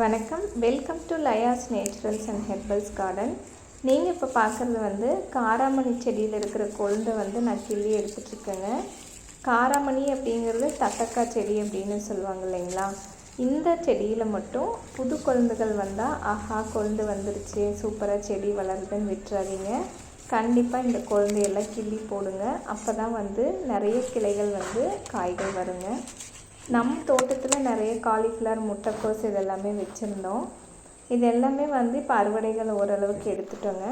வணக்கம். Welcome to Laya's naturals and herbals garden நீங்கள் இப்போ பார்க்குறது வந்து காராமணி செடியில் இருக்கிற கொழுந்தை வந்து நான் கிள்ளி எடுத்துட்ருக்கேங்க காராமணி அப்படிங்கிறது தட்டக்காய் செடி அப்படின்னு சொல்லுவாங்க இல்லைங்களா? இந்த செடியில் மட்டும் புது கொழுந்துகள் வந்தால் ஆஹா கொழுந்து வந்துருச்சு. சூப்பராக செடி வளருதுன்னு விட்டுறாதீங்க. கண்டிப்பாக இந்த கொழுந்தையெல்லாம் கிள்ளி போடுங்க. அப்போ தான் வந்து நிறைய கிளைகள் வந்து காய்கள் வருங்க. நம்ம தோட்டத்தில் நிறைய காலிஃப்ளவர் முட்டைக்கோஸ் இதெல்லாமே வச்சுருந்தோம். இது எல்லாமே வந்து இப்போ அறுவடைகள் ஓரளவுக்கு எடுத்துட்டோங்க.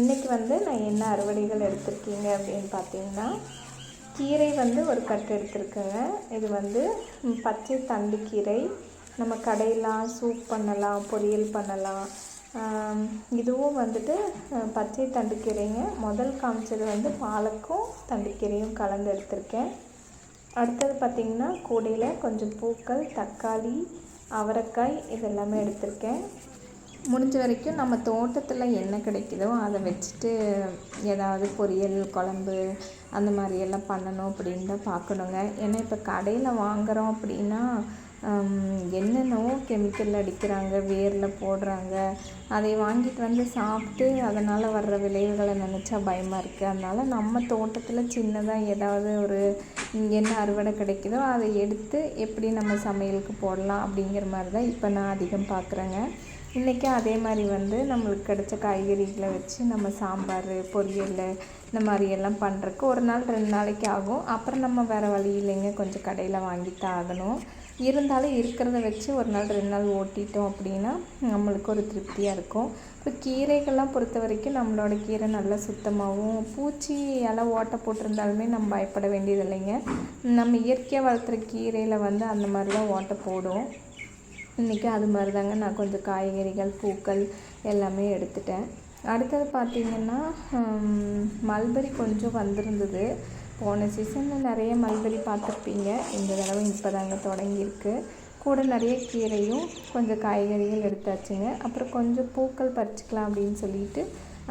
இன்றைக்கி வந்து நான் என்ன அறுவடைகள் எடுத்திருக்கீங்க அப்படின்னு பார்த்தீங்கன்னா கீரை வந்து ஒரு கட்டு எடுத்திருக்கேங்க. இது வந்து பச்சை தண்டு கீரை நம்ம கடையெல்லாம் சூப் பண்ணலாம் பொரியல் பண்ணலாம். இதுவும் வந்துட்டு பச்சை தண்டுக்கீரைங்க. முதல் காமிச்சது வந்து பாலக்கும் தண்டுக்கீரையும் கலந்து எடுத்திருக்கேன். அடுத்தது பார்த்திங்கன்னா கூடையில் கொஞ்சம் பூக்கள் தக்காளி அவரைக்காய் இதெல்லாமே எடுத்திருக்கேன். முடிஞ்ச வரைக்கும் நம்ம தோட்டத்தில் என்ன கிடைக்குதோ அதை வச்சுட்டு ஏதாவது பொரியல் குழம்பு அந்த மாதிரி எல்லாம் பண்ணணும் அப்படின்னு தான் பார்க்கணுங்க. ஏன்னா இப்போ கடையில் வாங்குகிறோம் அப்படின்னா என்னென்னவோ கெமிக்கல் அடிக்கிறாங்க வேரில் போடுறாங்க. அதை வாங்கிட்டு வந்து சாப்பிட்டு அதனால் வர்ற விளைவுகளை நினச்சா பயமாக இருக்குது அதனால் நம்ம தோட்டத்தில் சின்னதாக ஏதாவது ஒரு என்ன அறுவடை கிடைக்குதோ அதை எடுத்து எப்படி நம்ம சமையலுக்கு போடலாம் அப்படிங்கிற மாதிரி தான் இப்போ நான் அதிகம் பார்க்குறேங்க இன்றைக்கி அதே மாதிரி வந்து நம்மளுக்கு கிடைச்ச காய்கறிகளை வச்சு நம்ம சாம்பார் பொரியல் இந்த மாதிரி எல்லாம் பண்ணுறக்கு ஒரு நாள் ரெண்டு நாளைக்கு ஆகும். அப்புறம் நம்ம வேறு வழி இல்லைங்க. கொஞ்சம் கடையில் வாங்கித்தான் ஆகணும். இருந்தாலும் இருக்கிறத வச்சு ஒரு நாள் ரெண்டு நாள் ஓட்டிட்டோம் அப்படின்னா நம்மளுக்கு ஒரு திருப்தியாக இருக்கும். இப்போ கீரைகள்லாம் பொறுத்த வரைக்கும் நம்மளோட கீரை நல்லா சுத்தமாகவும் பூச்சி எல்லாம் ஓட்டை போட்டிருந்தாலுமே நம்ம பயப்பட வேண்டியது இல்லைங்க. நம்ம இயற்கையாக வளர்த்துற கீரையில் வந்து அந்த மாதிரி தான் ஓட்டை போடும். இன்றைக்கி அது மாதிரி தாங்க நான் கொஞ்சம் காய்கறிகள் பூக்கள் எல்லாமே எடுத்துட்டேன். அடுத்தது பார்த்திங்கன்னா மல்பரி கொஞ்சம் வந்திருந்தது. போன சீசனில் நிறைய மல்பெரி பார்த்துருப்பீங்க. இந்த தடவை இப்போ தாங்க தொடங்கியிருக்கு. கூட நிறைய கீரையும் கொஞ்சம் காய்கறிகள் எடுத்தாச்சுங்க. அப்புறம் கொஞ்சம் பூக்கள் பறிச்சுக்கலாம் அப்படின்னு சொல்லிட்டு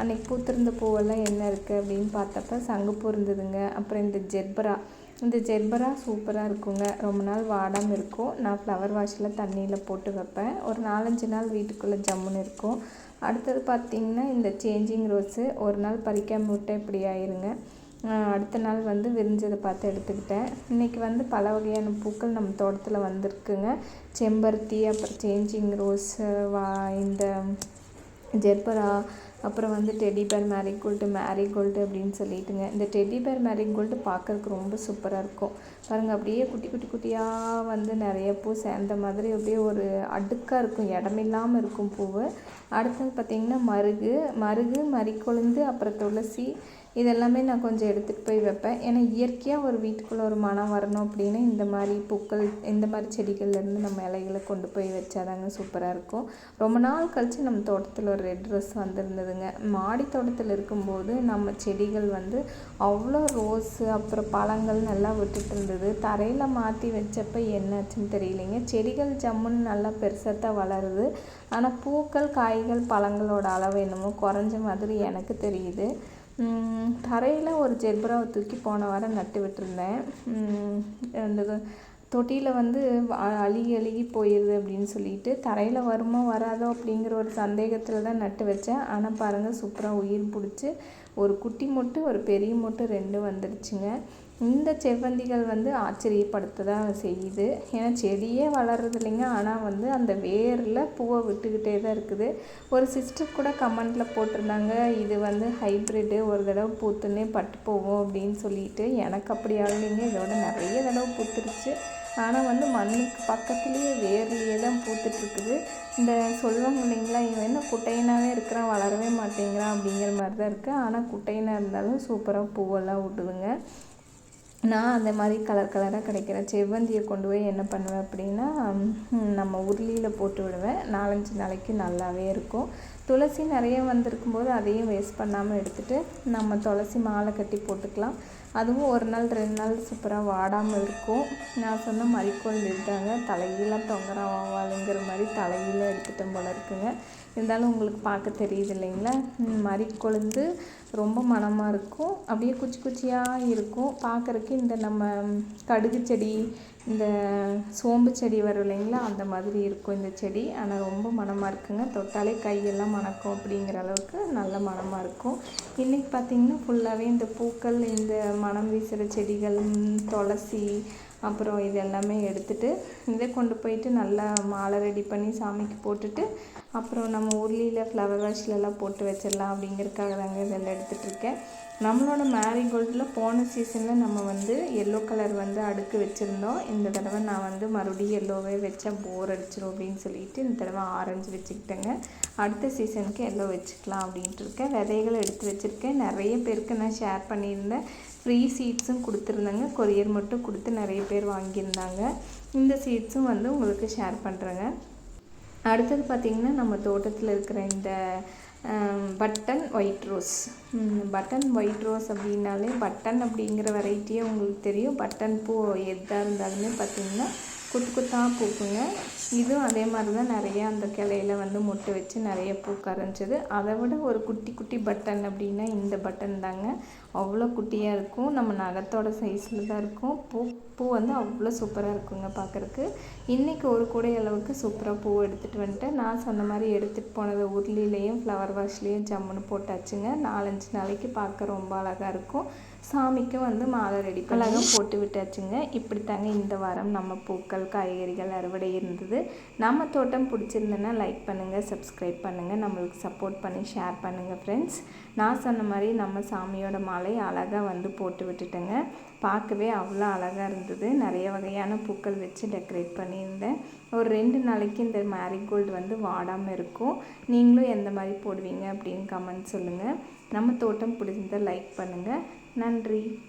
அன்றைக்கி பூத்திருந்த பூவெல்லாம் என்ன இருக்குது அப்படின்னு பார்த்தப்ப சங்குப்பூ இருந்ததுங்க. அப்புறம் இந்த ஜெர்பரா. இந்த ஜெர்பரா சூப்பராக இருக்குங்க. ரொம்ப நாள் வாடாமல் இருக்கும். நான் ஃப்ளவர் வாஷில் தண்ணியில் போட்டு வைப்பேன். ஒரு நாலஞ்சு நாள் வீட்டுக்குள்ளே ஜம்முன்னு இருக்கும். அடுத்தது பார்த்திங்கன்னா இந்த சேஞ்சிங் ரோஸு ஒரு நாள் பறிக்காம விட்டால் இப்படி ஆயிருங்க. அடுத்த நாள் வந்து விரிஞ்சதை பார்த்து எடுத்துக்கிட்டேன். இன்றைக்கி வந்து பல வகையான பூக்கள் நம்ம தோட்டத்தில் வந்திருக்குங்க. செம்பருத்தி அப்புறம் சேஞ்சிங் ரோஸ் வா இந்த ஜெர்பரா அப்புறம் வந்து டெடி பேர் மேரிகோல்டு மேரிகோல்டு அப்படின்னு சொல்லிட்டுங்க. இந்த டெடி பேர் மேரிகோல்டு பார்க்கறதுக்கு ரொம்ப சூப்பராக இருக்கும். பாருங்கள் அப்படியே குட்டி குட்டி குட்டியாக வந்து நிறைய பூ சேர்ந்த மாதிரி அப்படியே ஒரு அடுக்காக இருக்கும். இடமில்லாமல் இருக்கும் பூவு. அடுத்தது பார்த்திங்கன்னா மருகு. மருகு மறிக்கொழுந்து அப்புறம் துளசி இதெல்லாமே நான் கொஞ்சம் எடுத்துகிட்டு போய் வைப்பேன். ஏன்னா இயற்கையாக ஒரு வீட்டுக்குள்ளே ஒரு மனம் வரணும் அப்படின்னா இந்த மாதிரி பூக்கள் இந்த மாதிரி செடிகள்லேருந்து நம்ம இலைகளை கொண்டு போய் வச்சாதாங்க சூப்பராக இருக்கும். ரொம்ப நாள் கழித்து நம்ம தோட்டத்தில் ஒரு ரெட் ரோஸ் வந்திருந்ததுங்க. மாடி தோட்டத்தில் இருக்கும்போது நம்ம செடிகள் வந்து அவ்வளோ ரோஸு அப்புறம் பழங்கள் நல்லா விட்டுட்டு இருந்தது. தரையில் மாற்றி வச்சப்ப என்னாச்சுன்னு தெரியலைங்க. செடிகள் ஜம்முன்னு நல்லா பெருசாக தான் வளருது. ஆனால் பூக்கள் காய்கள் பழங்களோட அளவு என்னமோ குறைஞ்ச மாதிரி எனக்கு தெரியுது. தரையில் ஒரு ஜெர்பராவை தூக்கி போன வாரம் நட்டு விட்டுருந்தேன். உம் அந்த தொட்டியில் வந்து அ- அழுகி அழுகி போயிடுது அப்படின்னு சொல்லிட்டு தரையில் வருமோ வராதோ அப்படிங்கிற ஒரு சந்தேகத்தில் தான் நட்டு வச்சேன். ஆனால் பாருங்கள் சூப்பராக உயிர் பிடிச்சி ஒரு குட்டி மொட்டு ஒரு பெரிய மொட்டு ரெண்டும் வந்துடுச்சுங்க இந்த செவ்வந்திகள் வந்து ஆச்சரியப்படுத்த தான் செய்யுது. ஏன்னா செடியே வளர்றது இல்லைங்க. ஆனால் வந்து அந்த வேரில் பூவை விட்டுக்கிட்டே தான் இருக்குது. ஒரு சிஸ்டர் கூட கமெண்டில் போட்டிருந்தாங்க இது வந்து ஹைப்ரிட்டு ஒரு தடவை பூத்துன்னே பட்டு போவோம் அப்படின்னு சொல்லிட்டு. எனக்கு அப்படி ஆகலைங்க. இதோட நிறைய தடவை பூத்துருச்சு. ஆனால் வந்து மண்ணுக்கு பக்கத்துலேயே வேர்லேயே தான் பூத்துட்ருக்குது இந்த சொல்லுவாங்க இல்லைங்களா? இவன் என்ன குட்டையனாகவே இருக்கிறான் வளரவே மாட்டேங்கிறான் அப்படிங்கிற மாதிரி தான் இருக்குது ஆனால் குட்டையனாக இருந்தாலும் சூப்பராக பூவெல்லாம் விட்டுதுங்க நான் அந்த மாதிரி கலர் கலராக கிடைக்கிற செவ்வந்தியை கொண்டு போய் என்ன பண்ணுவேன் அப்படின்னா நம்ம உருளியில் போட்டு விடுவேன். நாலஞ்சு நாளைக்கு நல்லாவே இருக்கும். துளசி நிறைய வந்திருக்கும் போது அதையும் வேஸ்ட் பண்ணாமல் எடுத்துகிட்டு நம்ம துளசி மாலை கட்டி போட்டுக்கலாம். அதுவும் ஒரு நாள் ரெண்டு நாள் சூப்பராக வாடாமல் இருக்கும். நான் சொன்ன மறிக்கோள் எடுத்தாங்க தலைகீழாக தொங்குறான் வாவாளுங்கிற மாதிரி தலையில் எடுத்துட்டோம் போல இருக்குங்க. இருந்தாலும் உங்களுக்கு பார்க்க தெரியுது இல்லைங்களா? மறிக்கொழுந்து ரொம்ப மனமாக இருக்கும். அப்படியே குச்சி குச்சியாக இருக்கும். பார்க்குறக்கு இந்த நம்ம கடுகு செடி இந்த சோம்பு செடி வரும் இல்லைங்களா அந்த மாதிரி இருக்கும் இந்த செடி. ஆனால் ரொம்ப மணமாக இருக்குங்க. தொட்டாலே கையெல்லாம் மணக்கும் அப்படிங்கிற அளவுக்கு நல்ல மனமாக இருக்கும். இன்றைக்கி பார்த்திங்கன்னா ஃபுல்லாகவே இந்த பூக்கள் இந்த மணம் வீசுகிற செடிகள் துளசி அப்புறம் இது எல்லாமே எடுத்துட்டு இதை கொண்டு போயிட்டு நல்லா மாலை ரெடி பண்ணி சாமிக்கு போட்டுட்டு அப்புறம் நம்ம உருளியில் ஃப்ளவர் வாஷ்லலாம் போட்டு வச்சிடலாம் அப்படிங்கிறதுக்காக தாங்க இதெல்லாம் எடுத்துகிட்ருக்கேன் நம்மளோட மேரிகோல்டில் போன சீசனில் நம்ம வந்து எல்லோ கலர் வந்து அடுக்கு வச்சுருந்தோம். இந்த தடவை நான் வந்து மறுபடியும் எல்லோவே வச்சா போர் அடிச்சிடும் அப்படின்னு சொல்லிட்டு இந்த தடவை ஆரஞ்சு வச்சுக்கிட்டேங்க. அடுத்த சீசனுக்கு எல்லோ வச்சுக்கலாம் அப்படின்ட்டு இருக்கேன். விதைகளை எடுத்து வச்சுருக்கேன். நிறைய பேருக்கு நான் ஷேர் பண்ணியிருந்தேன். ஃப்ரீ சீட்ஸும் கொடுத்துருந்தேங்க. கொரியர் மட்டும் கொடுத்து நிறைய பேர் வாங்கியிருந்தாங்க. இந்த சீட்ஸும் வந்து உங்களுக்கு ஷேர் பண்ணுறேங்க அடுத்தது பார்த்திங்கன்னா நம்ம தோட்டத்தில் இருக்கிற இந்த button white rose button white rose அப்படின்னாலே பட்டன் அப்படிங்கிற வெரைட்டியே உங்களுக்கு தெரியும். பட்டன் பூ எதாக இருந்தாலுமே பார்த்திங்கன்னா குத்து குத்தாக பூக்குங்க. இதுவும் அதே மாதிரி தான் நிறையா அந்த கிளையில வந்து முட்டை வச்சு நிறைய பூக்க ஆரம்பிச்சது அதை விட ஒரு குட்டி குட்டி பட்டன் அப்படின்னா இந்த பட்டன் தாங்க. அவ்வளோ குட்டியாக இருக்கும். நம்ம நகத்தோட சைஸில் தான் இருக்கும். பூ பூ வந்து அவ்வளோ சூப்பராக இருக்குங்க பார்க்குறக்கு இன்றைக்கி ஒரு கூடை அளவுக்கு சூப்பராக பூ எடுத்துகிட்டு வந்துட்டேன் நான் சொன்ன மாதிரி எடுத்துகிட்டு போனது உருளிலையும் ஃப்ளவர் வாஷ்லேயும் ஜம்முன்னு போட்டாச்சுங்க. நாலஞ்சு நாளைக்கு பார்க்க ரொம்ப அழகாக இருக்கும். சாமிக்கு வந்து மாலை ரெடி அழகாக போட்டு விட்டாச்சுங்க. இப்படி தாங்க இந்த வாரம் நம்ம பூக்கள் காய்கறிகள் அறுவடை இருந்தது. நம்ம தோட்டம் பிடிச்சிருந்தேன்னா லைக் பண்ணுங்கள் சப்ஸ்கிரைப் பண்ணுங்கள் நம்மளுக்கு சப்போர்ட் பண்ணி ஷேர் பண்ணுங்கள் ஃப்ரெண்ட்ஸ் நான் சொன்ன மாதிரி நம்ம சாமியோட மாலை அழகாக வந்து போட்டு விட்டுட்டேங்க. பார்க்கவே அவ்வளோ அழகாக இருந்தது. நிறைய வகையான பூக்கள் வச்சு டெக்கரேட் பண்ணியிருந்தேன். ஒரு ரெண்டு நாளைக்கு இந்த மேரிகோல்டு வந்து வாடாமல் இருக்கும். நீங்களும் எந்த மாதிரி போடுவீங்க அப்படின்னு கமெண்ட் சொல்லுங்கள் நம்ம தோட்டம் பிடிச்சிருந்தா லைக் பண்ணுங்கள் நன்றி.